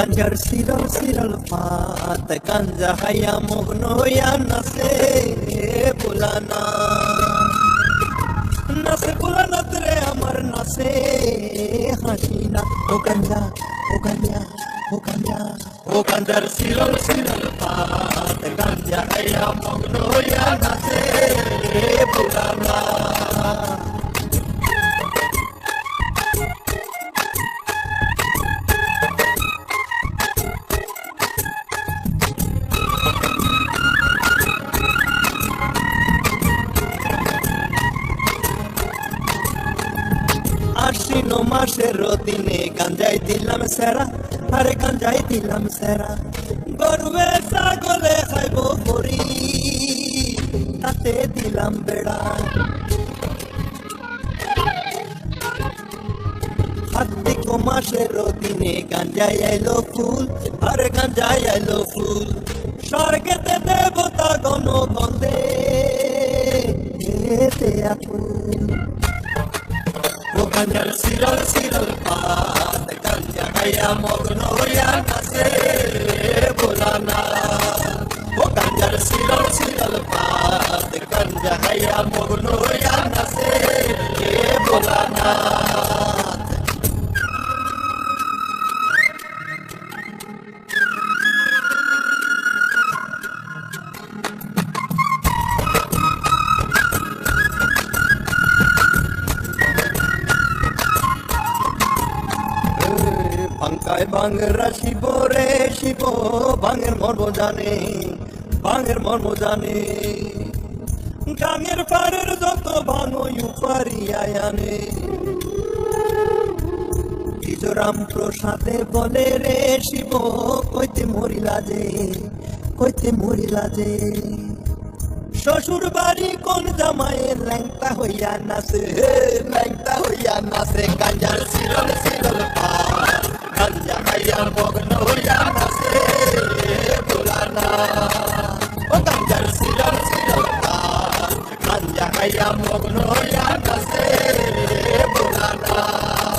গাঞ্জার সিরল সিরল পাত গাঞ্জা হাইয়া মগ্ন হইয়া নাচে বুলানা নাচে বুলানাত রে আমার নাচে হাসি না। ও গাঞ্জা ও গাঞ্জা ও গাঞ্জা ও গাঞ্জার সিরল সিরল পাত গাঞ্জা হাইয়া মগ্ন হইয়া নাচে আশ্বিন মাসের দিনে গাঞ্জাই দিলাম সেরা, আরে গাঞ্জাই দিলাম সেরা। গরুবে ছাগলে খাইব করি, তাতে দিলাম বেড়া। কার্তিক মাসের দিনে গাঞ্জাই আইলো ফুল, আরে গাঞ্জাই আইলো ফুল। স্বর্গেতে দেবতা গণ আকুল। ও গাঞ্জার সিরল সিরল পাত গাঞ্জা খাইয়া মগ্ন হইয়া নাচে বোলানা ও গাঞ্জার সিরল সিরল পাত গাঞ্জা খাইয়া মগ্ন হইয়া নাচে বোলানা বাঙ্কায় বাংরা শিব রে শিব, বাঙের মর্ম জানে, বাঙের মর্ম জানে। গাঙের পাড়ের যত ভাঙো উপারি আয়ানে রাম প্রসাদে বলে রে শিব, কইতে মরিলা যে কইতে মরিলা যে শ্বশুর বাড়ি কোন জামাইয়ের ল্যাংটা হইয়া নাচে, ল্যাংটা হইয়া নাচে, গাঞ্জার সিরল Kaya mo no ya kasi bulana